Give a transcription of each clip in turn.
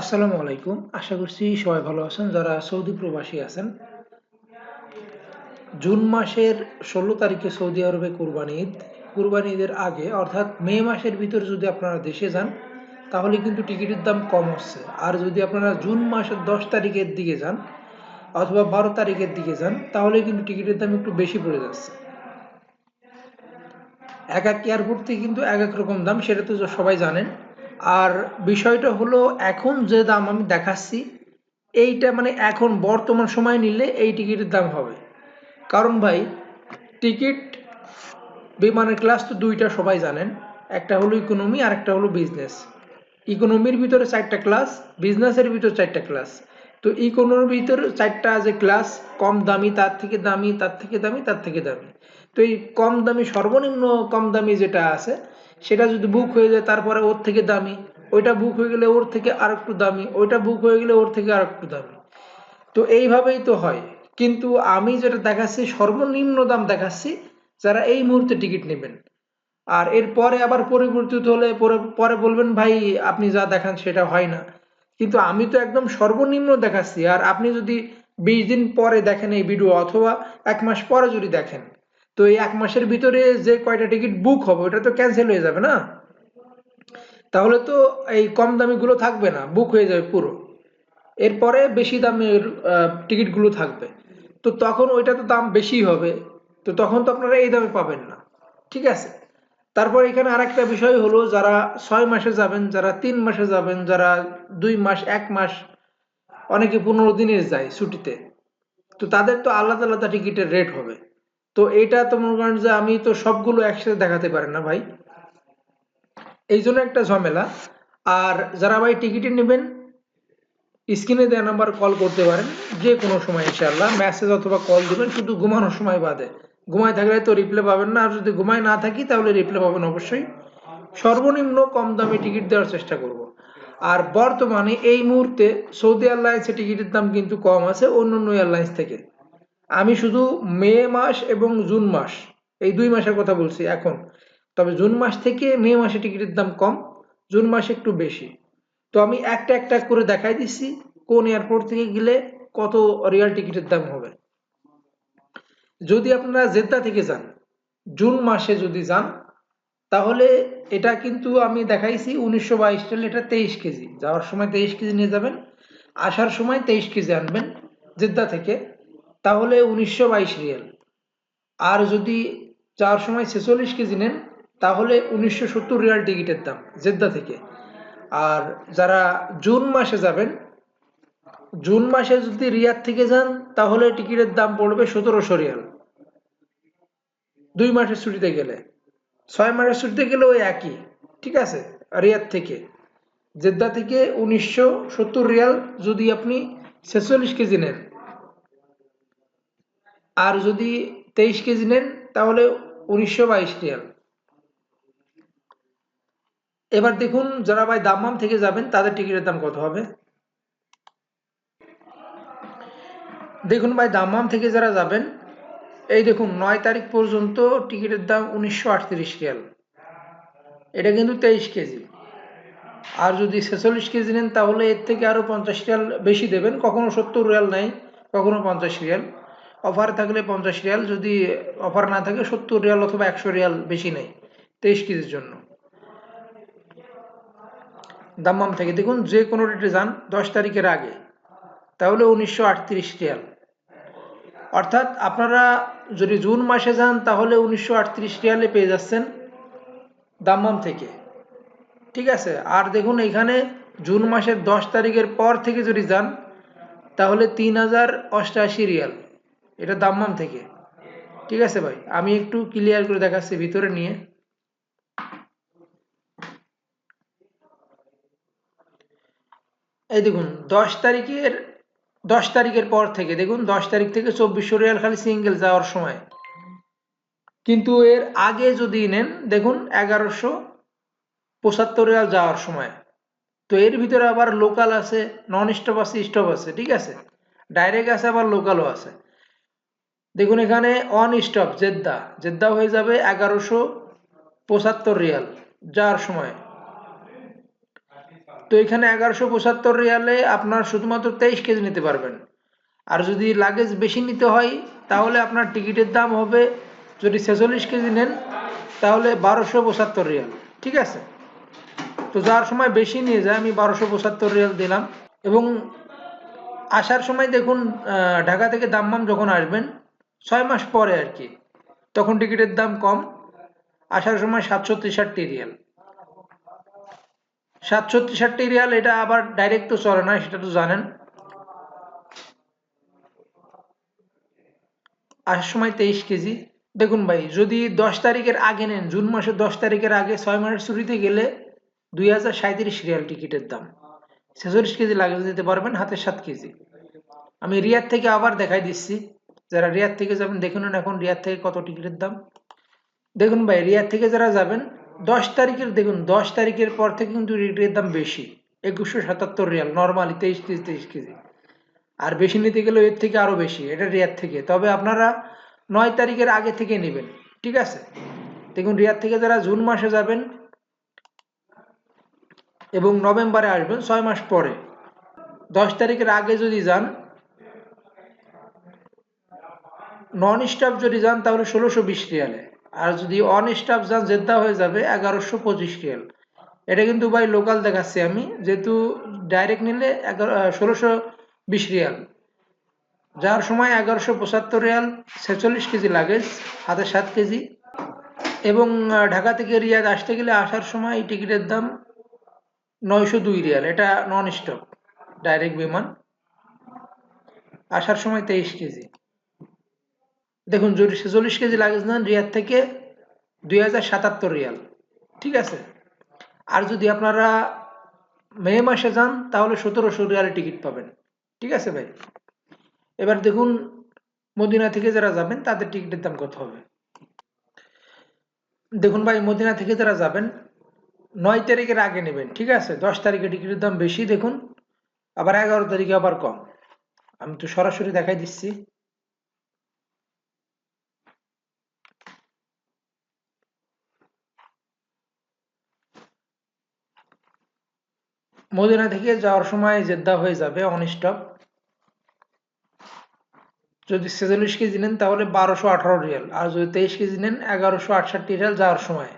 আসসালামু আলাইকুম। আশা করছি সবাই ভালো আছেন, যারা সৌদি প্রবাসী আছেন। জুন মাসের ষোলো তারিখে সৌদি আরবে কুরবানি ঈদ। কুরবানি ঈদের আগে, অর্থাৎ মে মাসের ভিতর যদি আপনারা দেশে যান, তাহলে কিন্তু টিকিটের দাম কম হচ্ছে। আর যদি আপনারা জুন মাসের দশ তারিখের দিকে যান অথবা বারো তারিখের দিকে যান, তাহলে কিন্তু টিকিটের দাম একটু বেশি পড়ে যাচ্ছে। এক এক এয়ারপোর্ট কিন্তু এক এক রকম দাম, সেটা তো সবাই জানেন। আর বিষয়টা হলো এখন যে দাম আমি দেখাচ্ছি, এইটা মানে এখন বর্তমান সময় নিলে এই টিকিটের দাম হবে। কারণ ভাই, টিকিট বিমানের ক্লাস তো দুইটা সবাই জানেন, একটা হলো ইকোনমি আর একটা হলো বিজনেস ইকোনমির ভিতরে চারটা ক্লাস বিজনেসের ভিতরে চারটা ক্লাস তো ইকোনমির ভিতরে চারটা যে ক্লাস কম দামি তার থেকে দামি, তার থেকে দামি, তার থেকে দামি। তো এই কম দামি সর্বনিম্ন কম দামি যেটা আছে সেটা যদি বুক হয়ে যায়, তারপরে ওর থেকে দামি। ওইটা বুক হয়ে গেলে ওর থেকে আর একটু দামি। ওইটা বুক হয়ে গেলে ওর থেকে আর একটু দামি। তো এইভাবেই তো হয়। কিন্তু আমি যেটা দেখাচ্ছি, সর্বনিম্ন দাম দেখাচ্ছি, যারা এই মুহূর্তে টিকিট নেবেন। আর এরপরে আবার পরিবর্তিত হলে পরে পরে বলবেন, ভাই, আপনি যা দেখান সেটা হয় না। কিন্তু আমি তো একদম সর্বনিম্ন দেখাচ্ছি। আর আপনি যদি বিশ দিন পরে দেখেন এই ভিডিও অথবা এক মাস পরে যদি দেখেন তো এই এক মাসের ভিতরে যে কয়টা টিকিট বুক হবে, ওটা তো ক্যান্সেল হয়ে যাবে না? তাহলে তো এই কম দামি গুলো থাকবে না বুক হয়ে যাবে পুরো। এরপরে বেশি দামের টিকিটগুলো থাকবে। তো তখন ওইটা তো দাম বেশি হবে, তো তখন তো আপনারা এই দামে পাবেন না। ঠিক আছে? তারপর এখানে আরেকটা বিষয় হলো, যারা ছয় মাসে যাবেন, যারা তিন মাসে যাবেন, যারা দুই মাস, এক মাস, অনেকে পনেরো দিনের যায় ছুটিতে, তো তাদের তো আলাদা আলাদা টিকিটের রেট হবে। তো এটা তো মনে করেন যে আমি তো সবগুলো একসাথে দেখাতে পারি না ভাই। এই জন্য একটা ঝামেলা। আর যারা ভাই টিকিটে নেবেন, স্ক্রিনে দেওয়া নাম্বার কল করতে পারেন যে কোনো সময় ইনশাআল্লাহ। মেসেজ অথবা কল দিবেন, শুধু ঘুমানোর সময় বাদে। ঘুমায় থাকলে তো রিপ্লে পাবেন না, আর যদি ঘুমায় না থাকি তাহলে রিপ্লে পাবেন অবশ্যই। সর্বনিম্ন কম দামে টিকিট দেওয়ার চেষ্টা করব। আর বর্তমানে এই মুহূর্তে সৌদি এয়ারলাইন্সের টিকিটের দাম কিন্তু কম আছে অন্য অন্য এয়ারলাইন্স থেকে। আমি শুধু মে মাস এবং জুন মাস, এই দুই মাসের কথা বলছি এখন। তবে জুন মাস থেকে মে মাসে টিকিটের দাম কম, জুন মাসে একটু বেশি। তো আমি একটা একটা করে দেখাই দিচ্ছি কোন এয়ারপোর্ট থেকে গেলে কত রিয়াল টিকিটের দাম হবে। যদি আপনারা জেদ্দা থেকে যান, জুন মাসে যদি যান, তাহলে এটা কিন্তু আমি দেখাইছি উনিশশো বাইশ এটা তেইশ কেজি। যাওয়ার সময় তেইশ কেজি নিয়ে যাবেন, আসার সময় তেইশ কেজি আনবেন জেদ্দা থেকে। তাহলে উনিশশো বাইশ রিয়াল। আর যদি যাওয়ার সময় ছেচল্লিশ কেজি নেন, তাহলে উনিশশো সত্তর রিয়াল টিকিটের দাম, জেদ্দা থেকে। আর যারা জুন মাসে যাবেন, জুন মাসে যদি রিয়াদ থেকে যান, তাহলে টিকিটের দাম পড়বে সতেরোশো রিয়াল। দুই মাসের ছুটিতে গেলে। ছয় মাসের ছুটিতে গেলে ওই একই, ঠিক আছে, রিয়াদ থেকে। জেদ্দা থেকে উনিশশো সত্তর রিয়াল যদি আপনি ছেচল্লিশ কেজি নেন আর যদি তেইশ কেজি নেন, তাহলে উনিশশো বাইশ রিয়াল। এবার দেখুন যারা ভাই দাম্মাম থেকে যাবেন, তাদের টিকিটের দাম কত হবে? দেখুন ভাই, দাম্মাম থেকে যারা যাবেন, এই দেখুন, নয় তারিখ পর্যন্ত টিকিটের দাম উনিশশো আটত্রিশ রিয়াল। এটা কিন্তু তেইশ কেজি। আর যদি ছেচল্লিশ কেজি নেন, তাহলে এর থেকে আরও পঞ্চাশ রিয়াল বেশি দেবেন। কখনো সত্তর রিয়াল নাই, কখনো পঞ্চাশ রিয়াল। অফার থাকলে পঞ্চাশ রিয়াল, যদি অফার না থাকে সত্তর রিয়াল অথবা একশো রিয়াল বেশি নেই, তেইশ কেজির জন্য। দাম্মাম থেকে দেখুন, যে কোনো ডেটে যান দশ তারিখের আগে, তাহলে উনিশশো আটত্রিশ রিয়াল। অর্থাৎ আপনারা যদি জুন মাসে যান, তাহলে উনিশশো আটত্রিশ রিয়ালে পেয়ে যাচ্ছেন দাম্মাম থেকে। ঠিক আছে, আর দেখুন, এখানে জুন মাসের দশ তারিখের পর থেকে যদি যান, তাহলে তিন হাজার অষ্টআশি রিয়াল। এটা দাম্মাম থেকে। ঠিক আছে ভাই? আমি একটু ক্লিয়ার করে দেখাচ্ছি ভিতরে নিয়ে। এই দেখুন, দশ তারিখের দশ তারিখের পর থেকে, দেখুন, দশ তারিখ থেকে চব্বিশশো রিয়াল খালি সিঙ্গেল যাওয়ার সময়। কিন্তু এর আগে যদি নেন, দেখুন, এগারোশো পঁচাত্তর রিয়াল যাওয়ার সময়। তো এর ভিতরে আবার লোকাল আছে নন স্টপ আছে স্টপ আছে, ঠিক আছে? ডাইরেক্ট আছে, আবার লোকালও আছে। দেখুন এখানে অন স্টপ জেদ্দা। জেদ্দা হয়ে যাবে এগারোশো পঁচাত্তর রিয়াল যাওয়ার সময়। তো এখানে এগারোশো পঁচাত্তর রিয়ালে আপনার শুধুমাত্র তেইশ কেজি নিতে পারবেন। আর যদি লাগেজ বেশি নিতে হয়, তাহলে আপনার টিকিটের দাম হবে, যদি ছেচল্লিশ কেজি নেন, তাহলে বারোশো পঁচাত্তর রিয়াল। ঠিক আছে? তো যার সময় বেশি নিয়ে যায়, আমি বারোশো পঁচাত্তর রিয়াল দিলাম। এবং আসার সময় দেখুন ঢাকা থেকে দাম্মাম যখন আসবেন ছয় মাস পরে আর কি। তখন টিকিটের দাম কম, আসার সময় সাতশো তেষট্টি রিয়াল। সাতশো তেষট্টি রিয়াল এটা আবার ডাইরেক্ট তো চলে না, সেটা তো জানেন। আসার সময় তেইশ কেজি। দেখুন ভাই, যদি দশ তারিখের আগে নেন, জুন মাসের দশ তারিখের আগে ছয় মাসের ছুটিতে গেলে দুই হাজার সাঁত্রিশ রিয়াল টিকিটের দাম। ছেচল্লিশ কেজি লাগেজ দিতে পারবেন, হাতে সাত কেজি। আমি রিয়াদ থেকে আবার দেখাই দিচ্ছি। যারা রিয়াদ থেকে যাবেন দেখুন এখন রিয়াদ থেকে কত টিকিটের দাম। দেখুন ভাই, রিয়াদ থেকে যারা যাবেন, দশ তারিখের, দেখুন, দশ তারিখের পর থেকে কিন্তু টিকিটের দাম বেশি। একুশশো সাতাত্তর রিয়াল, নর্মালি তেইশ কেজি তেইশ কেজি। আর বেশি নিতে গেলে এর থেকে আরও বেশি, এটা রিয়াদ থেকে। তবে আপনারা নয় তারিখের আগে থেকে নেবেন, ঠিক আছে? দেখুন, রিয়াদ থেকে যারা জুন মাসে যাবেন এবং নভেম্বরে আসবেন, ছয় মাস পরে। দশ তারিখের আগে যদি যান নন স্টাফ যদি যান, তাহলে ষোলোশো বিশ রিয়ালে আর যদি অন স্টাফ যান, জেদ্দা হয়ে যাবে এগারোশো পঁচিশ রিয়াল। এটা কিন্তু ভাই লোকাল দেখাচ্ছি আমি। যেহেতু ডাইরেক্ট নিলে এগারো ষোলোশো বিশ রিয়াল। যার সময় এগারোশো পঁচাত্তর রিয়াল, ছেচল্লিশ কেজি লাগেজ হাতে সাত কেজি। এবং ঢাকা থেকে রিয়াদ আসতে গেলে আসার সময় টিকিটের দাম নয়শো দুই রিয়াল। এটা নন স্টপ ডাইরেক্ট বিমান। আসার সময় তেইশ কেজি। দেখুন, যদি ছেচল্লিশ কেজি লাগেজ নেন, রিয়াদ থেকে দুই হাজার সাতাত্তর রিয়াল। ঠিক আছে? আর যদি আপনারা মে মাসে যান, তাহলে সতেরোশো রিয়ালে টিকিট পাবেন। ঠিক আছে ভাই? এবার দেখুন, মদিনা থেকে যারা যাবেন, তাদের টিকিটের দাম কত হবে? দেখুন ভাই, মদিনা থেকে যারা যাবেন, নয় তারিখের আগে নেবেন, ঠিক আছে? দশ তারিখে টিকিটের দাম বেশি, দেখুন। আবার এগারো তারিখে আবার কম। আমি তো সরাসরি দেখাই দিচ্ছি। মদিনা থেকে যাওয়ার সময় জেদ্দা হয়ে যাবে অন স্টপ যদি ছেচল্লিশ কেজি নেন, তাহলে বারোশো আঠারো রিয়াল। আর যদি তেইশ কেজি নেন, এগারোশো আটষট্টি রিয়াল যাওয়ার সময়।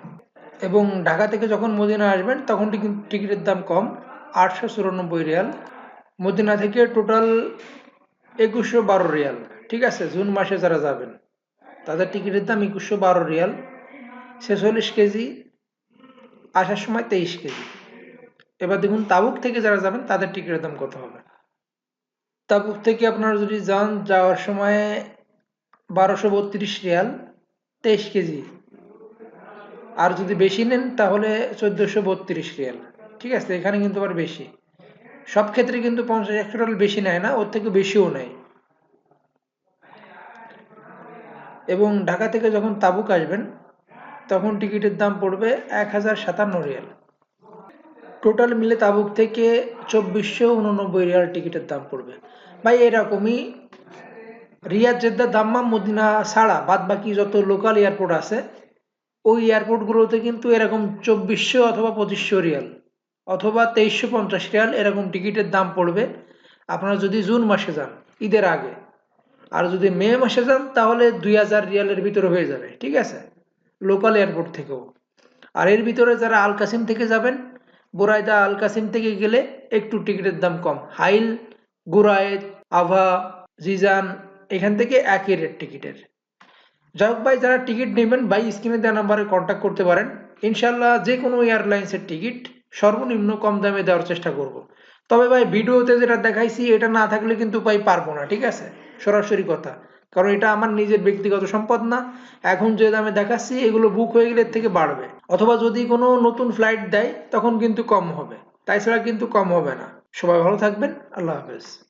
এবং ঢাকা থেকে যখন মদিনা আসবেন, তখন টিকিট- টিকিটের দাম কম, আটশো চুরানব্বই রিয়াল। মদিনা থেকে টোটাল একুশশো বারো রিয়াল। ঠিক আছে, জুন মাসে যারা যাবেন, তাদের টিকিটের দাম একুশশো বারো রিয়াল। ছেচল্লিশ কেজি, আসার সময় তেইশ কেজি। এবার দেখুন তাবুক থেকে যারা যাবেন, তাদের টিকিটের দাম কত হবে? তাবুক থেকে আপনারা যদি যান, যাওয়ার সময় বারোশো বত্রিশ রিয়াল, তেইশ কেজি। আর যদি বেশি নেন, তাহলে চোদ্দশো বত্রিশ রিয়াল। ঠিক আছে, এখানে কিন্তু আবার বেশি। সব ক্ষেত্রে কিন্তু পঞ্চাশ, একশো ডলার বেশি নেয় না, ওর থেকে বেশিও নেয়। এবং ঢাকা থেকে যখন তাবুক আসবেন, তখন টিকিটের দাম পড়বে এক হাজার সাতান্ন রিয়াল। টোটাল মিলে তাবুক থেকে চব্বিশশো উননব্বই রিয়াল টিকিটের দাম পড়বে। ভাই, এরকমই রিয়াদ জেদ্দা দাম্মাম মদিনা ছাড়া বাদ বাকি যত লোকাল এয়ারপোর্ট আছে, ওই এয়ারপোর্টগুলোতে কিন্তু এরকম চব্বিশশো অথবা পঁচিশশো রিয়াল অথবা তেইশশো পঞ্চাশ রিয়াল এরকম টিকিটের দাম পড়বে। আপনারা যদি জুন মাসে যান, ঈদের আগে, আর যদি মে মাসে যান, তাহলে দুই হাজার রিয়ালের ভিতরে হয়ে যাবে, ঠিক আছে? লোকাল এয়ারপোর্ট থেকেও। আর এর ভিতরে যারা আল কাসিম থেকে যাবেন বোরাইদা আল কাসিম থেকে গেলে একটু টিকিটের দাম কম। হাইল, গুরায়েদ, আভা, জিজান, এখান থেকে একই রেট টিকিটের। যাই হোক ভাই, যারা টিকিট নেবেন, ভাই, স্ক্রিনে দেওয়া নাম্বারে কন্ট্যাক্ট করতে পারেন। ইনশাল্লাহ যে কোনো এয়ারলাইন্সের টিকিট সর্বনিম্ন কম দামে দেওয়ার চেষ্টা করব। তবে ভাই, ভিডিওতে যেটা দেখাইছি, এটা না থাকলে কিন্তু ভাই পারব না, ঠিক আছে? সরাসরি কথা। কারণ এটা আমার নিজের ব্যক্তিগত সম্পদ না। এখন যে দামে দেখাচ্ছি, এগুলো বুক হয়ে গেলে থেকে বাড়বে। অথবা যদি কোনো নতুন ফ্লাইট দেয়, তখন কিন্তু কম হবে। তাই ছাড়া কিন্তু কম হবে না। সবাই ভালো থাকবেন। আল্লাহ হাফেজ।